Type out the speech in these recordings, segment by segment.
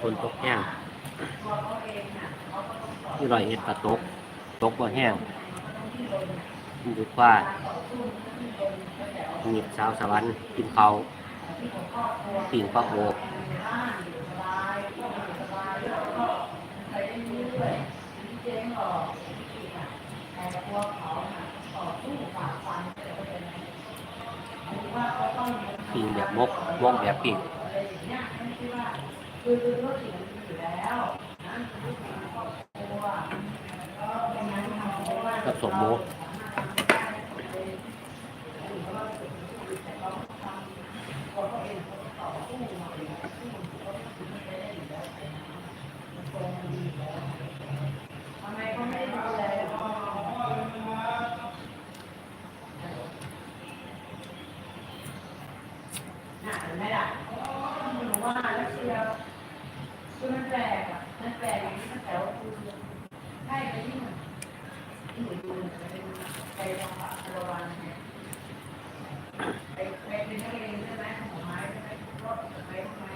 คนตกแห้งที่รอยเห็ดปลาตก ตกบ่แห้งมีดูว่าหมีสาวสวรรค์กินเขาปิ่งปลาโขก ปีแบบมกวงแบบปีผสมโมู ไปทำบัตรรวันไปไปเป็นนักรใช่ไหมของไม้ใช่ไหมก็ไปทำไม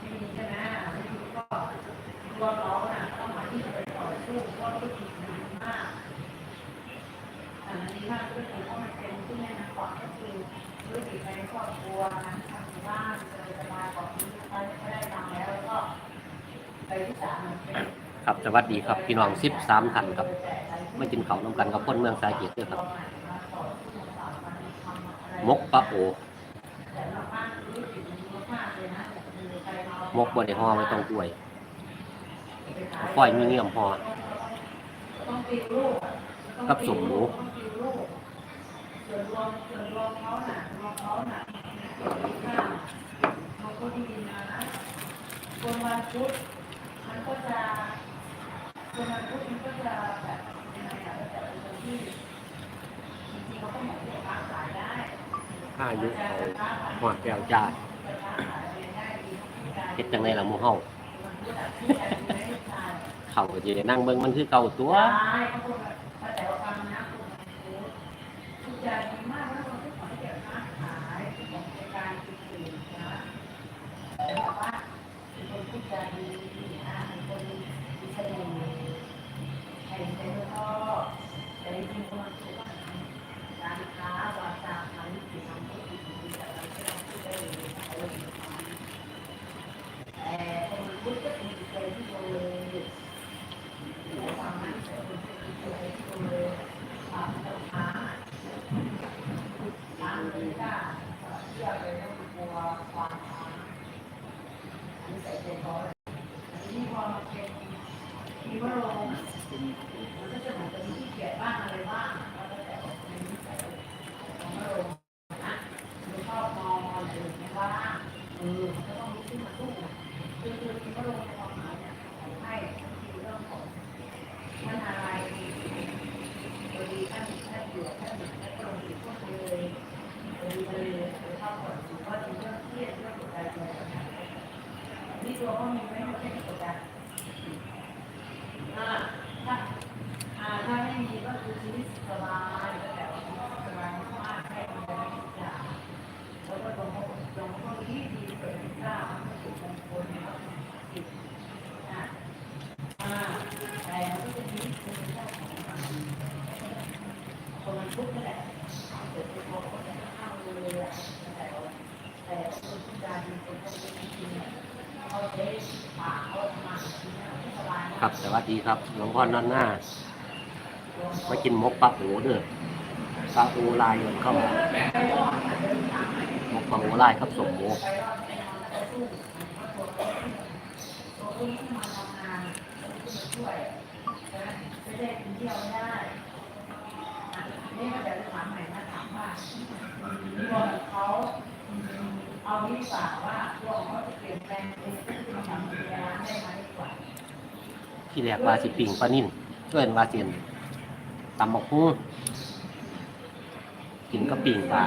ไม่มีใช่ไหมไม่ก็ตัวเรานะต้องมาที่ก่อสู้ก็ธุรกิจนานมากอันนี้มากธุรกิจก็มเป็นที่แนนำก่อนก็คือธุรกิจในครอบครัะทำบาเจอสบายก่อนที่เขตังก่สดีครับพี่น้องสิท่านครับ กินเขาน้ำกันกับคนเมืองสาเกตด้วยครับมกปะโอมกบนในห่อไม่ต้องกล้วยฝอยมีเงียมห่อกับสมหมูคนวันพุธมันก็จะคนวันพุธมันก็จะแบบ อายุหัวแก้วจ้าเฮ็ดจังไดล่ะหมู่เฮา เขาก็สิได้นั่งเบิ่งมันคือเก่าตัว วัสดีครับหลวงพ่อนอนหน้ามากินมกปลาโอเด้อปลาโอลายเข้ามามกปลาโอลายครับสมมกเอาวิสาว่าพวเขาจะเปลี่ยนแปลงเป็นผู้ทำงานได้ไหม ที่แรกว่าสิปิ่งปลานิ่นเกินว่าเสียนตำบักฮู้งกินก็ปิ่งปลา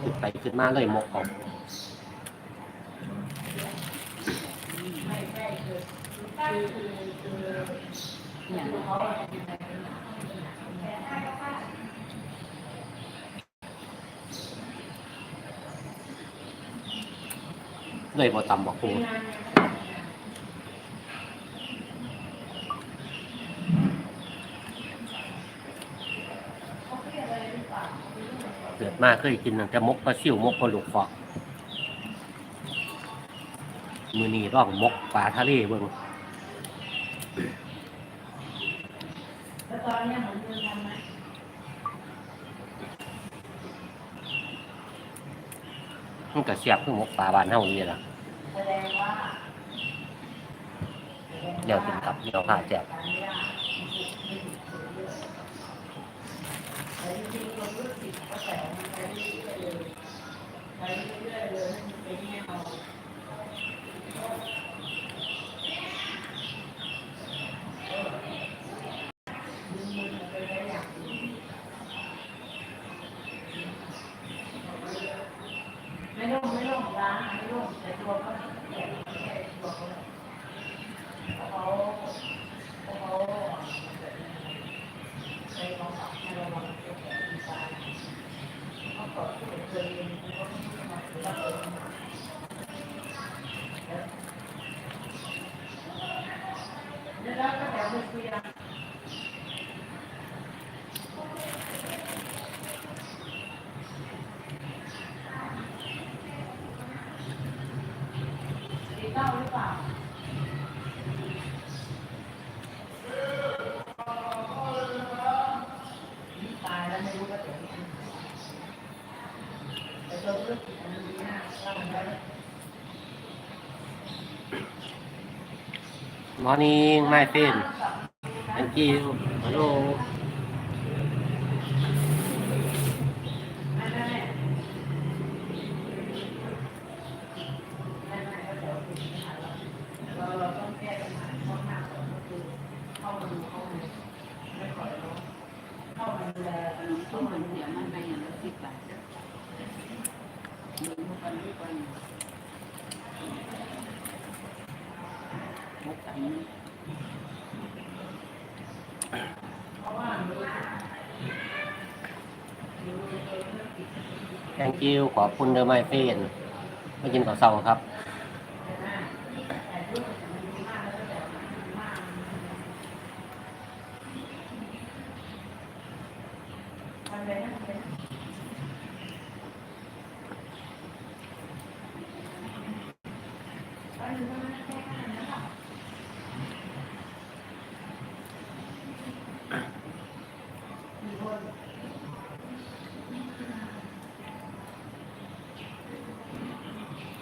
ขึ้นไปขึ้นมาเลยหมกออกอย่างเลยบ่ตำบักฮู้เมาเคยกินตั้งแต่มกปลาซิวมกปลาลูกฟอกมือนี้ร่องมกปลาทะเลเบิ่งแล้วตอนเนี้ยเหมือนเดิมทำไหมมันก็เสียบคือมกปลาบ้านเฮานี่ล่ะแสดงว่าเดี๋ยวกินกับเดี๋ยวผ้าแจก Đó có thể. Morning my friend thank you hello ไม่ไม่ไม่ไม่ไม่ก็ เดี๋ยวติดปัญหาเราเราเราต้องแก้ปัญหาข้อหน้าก่อนก็คือเดอมูลไมเราเข้ามาดูแลขนมต้มมันเดี๋ยวมันไปอย่างละสินกันด้วขอบคุณเดอ my friend มากินข้าวเช้าครับ มันเป็นมันเป็นอันนี้มันแค่ขนาดนั้นหรอมีคน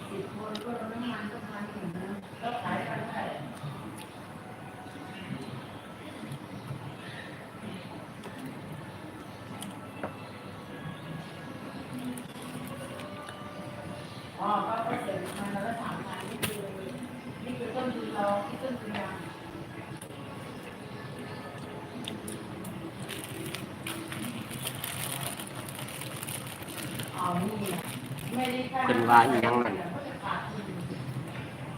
สิบคนก็น้ำมันก็พันหนึ่งนะแล้วขายกันเท่าไหร่อ๋อก็ก็เสร็จมาแล้วก็ถามมานี่คือนี่คือต้นทุน เป็นว่าอีหยังนั่น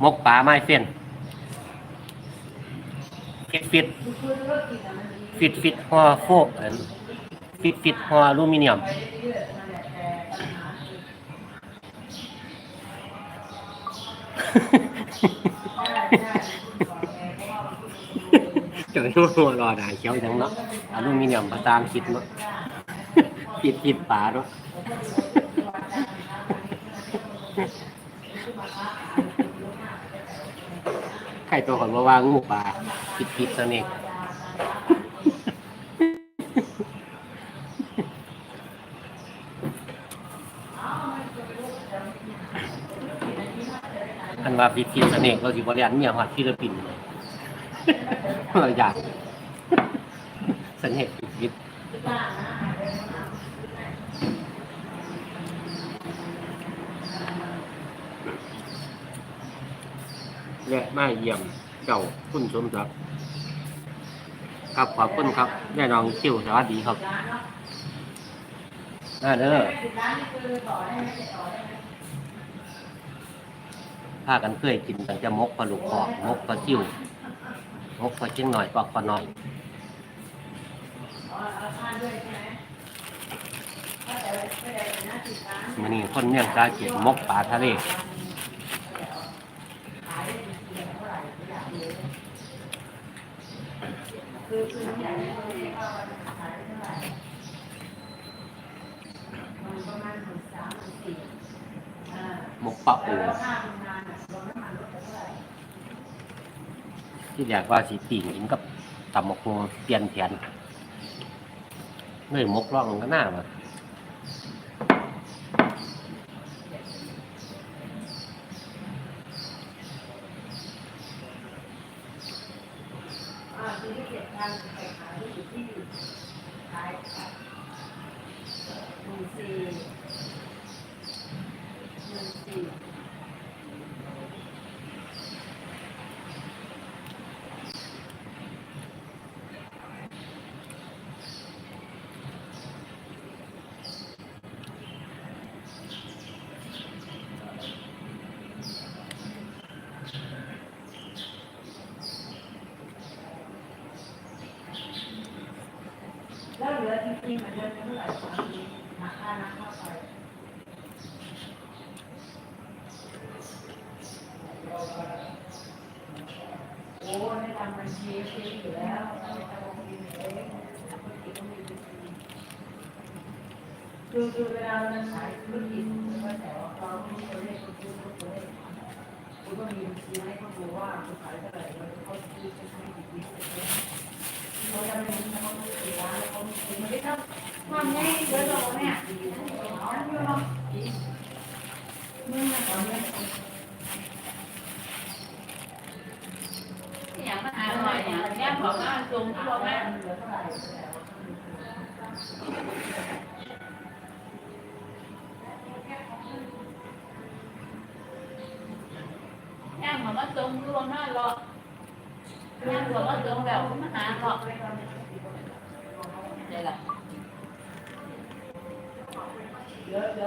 มกปลา my friend ฟิตฟิตคือคือธุรกิจอะมันดีฟิตฟิตห่อโฟกอันฟิตฟิตห่ออลูมิเนียม หัวรอได้เขียวจังเนาะอลูมิเนียมภาษาอังกฤษเนาะฟิตฟิตปลาเนาะใครตัวก่อนว่าว่างูปลาฟิตฟิตสนิกอันว่าฟิตฟิตสนิกเราสิบริยานเมียฮอดฟิลิปปินส์ เลยเราอยากสนิกฟิตฟิตและมาเยี่ยมเจ้าคุณสมศักดิ์ครับขอบคุณครับแม่นองคิวสวัสดีครับน่าเด้อผ้านนี่คือต่อได้ไหมต่อได้ไหมพากันเคยกินตั้งแต่มกปลาลูกคอกมกปลาซิ่ว มกปลาจิ้งหน่อยปลอยอ๋อเอาทานด้วยใช่ไหมถ้าแต่ไม่ได้นะสิบร้านมันนี่คนเมี่ยงกาเกียมกปลาทะเลขายได้ดีเท่าไหร่อยากประมาณหมื่นสามหมื่นสี่อ่ามกป ที่อยากว่าสีติ่งกินกับตำมกฮวเปลี่ยนแผนเลยมกร่องก็น่ามาอ่าคือที่เก็บทางไปขายที่อยู่ที่ขายหนึ่งสี่หนึ่งสี่ แล้วเหลือจริงๆมันเดือนเท่าไหร่ตอนนี้ราคาน้ำค่าไฟโอ้ในทำบัญชีฟรีอยู่แล้วในทำบัญชีเองคือคือเวลาเราขายธุรกิจก็แต่ว่าเราไม่ตัวเลขคือตัวเลขคุณก็มีบัญชีให้เขาดูว่าคุณขายเท่าไหร่แล้วเขาซื้อจะให้กี่ปีเสร็จแล้วเราจะไม่ แล้วเขาไม่ได้ทำทำไง เดี๋ยวเราเนี่ยเอาเรื่องเร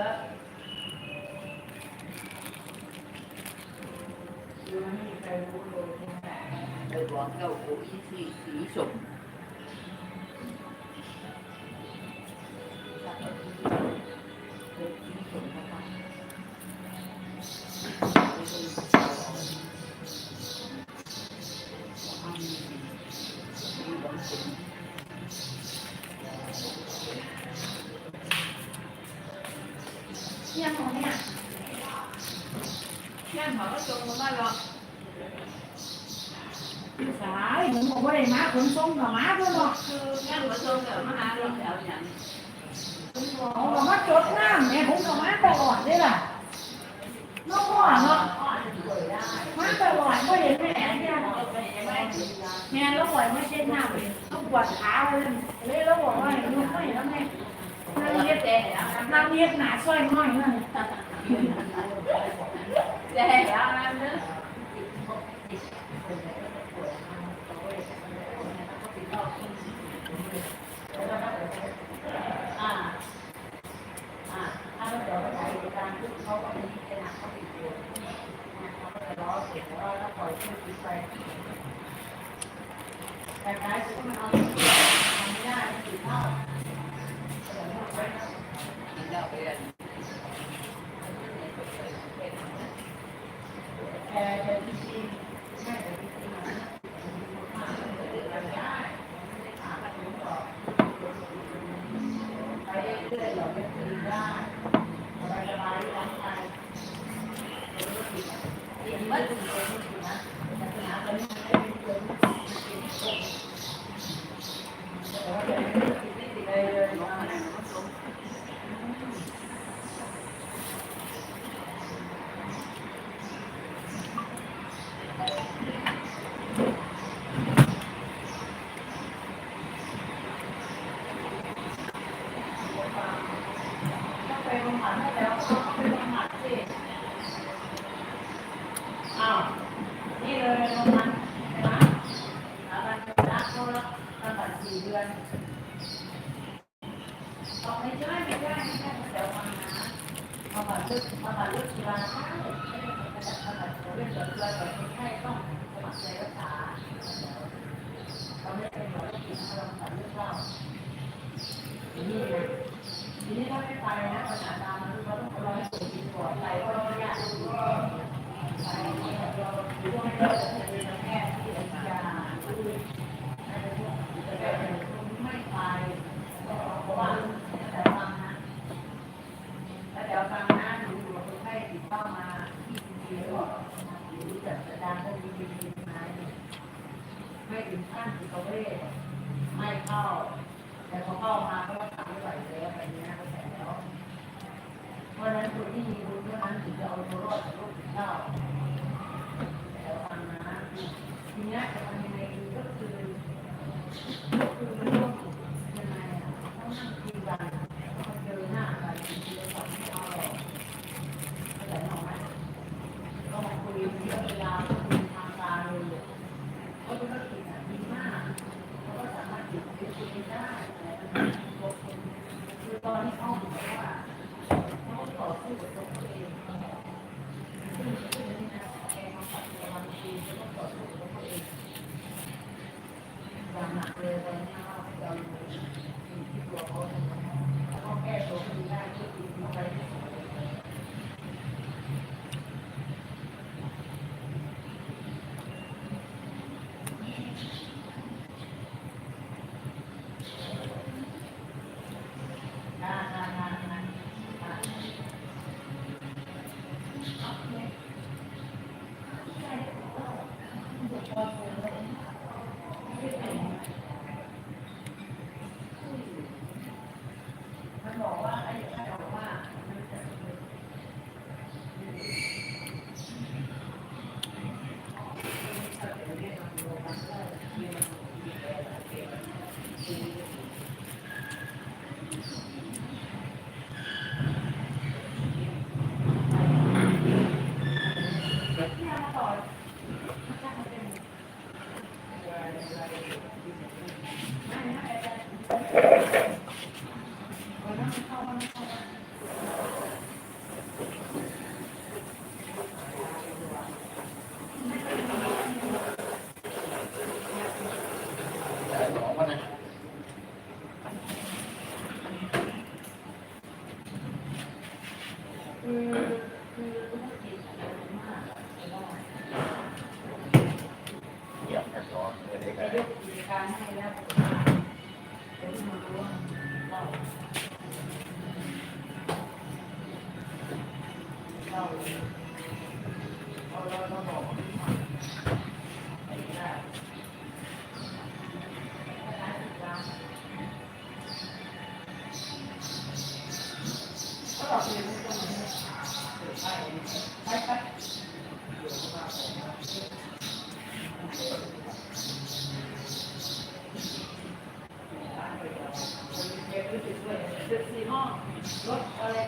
เอากับมาจดน้ำเนี่ยผมกับมาตลอดเลยล่ะน้องพ่อเนาะมาตลอดก็เห็นแม่เนี่ยแม่แล้วปล่อยไม่เช็ดน้ำเลยต้องปวดขาเลยเลยแล้วบอกว่าลูกไม่แล้วแม่นั่งเย็บแต่นั่งเย็บหนาสร้อยห้อยนั่นแต่แล้วนั่นเนอะ อ่าอ่าถ้าเราเดี๋ยวไปถ่ายเหตุการณ์ที่เขาก็มีขนาดเขาติดตัวเขาก็จะล้อเสียว่าถ้าปล่อยชื่อไป แต่ท้ายสุดมันเอาทำไม่ได้ติดเท่ากินแล้วไปเรียนแต่ Thank you. Yeah. ยกันก่อนเมื่อได้กันเราเราเรา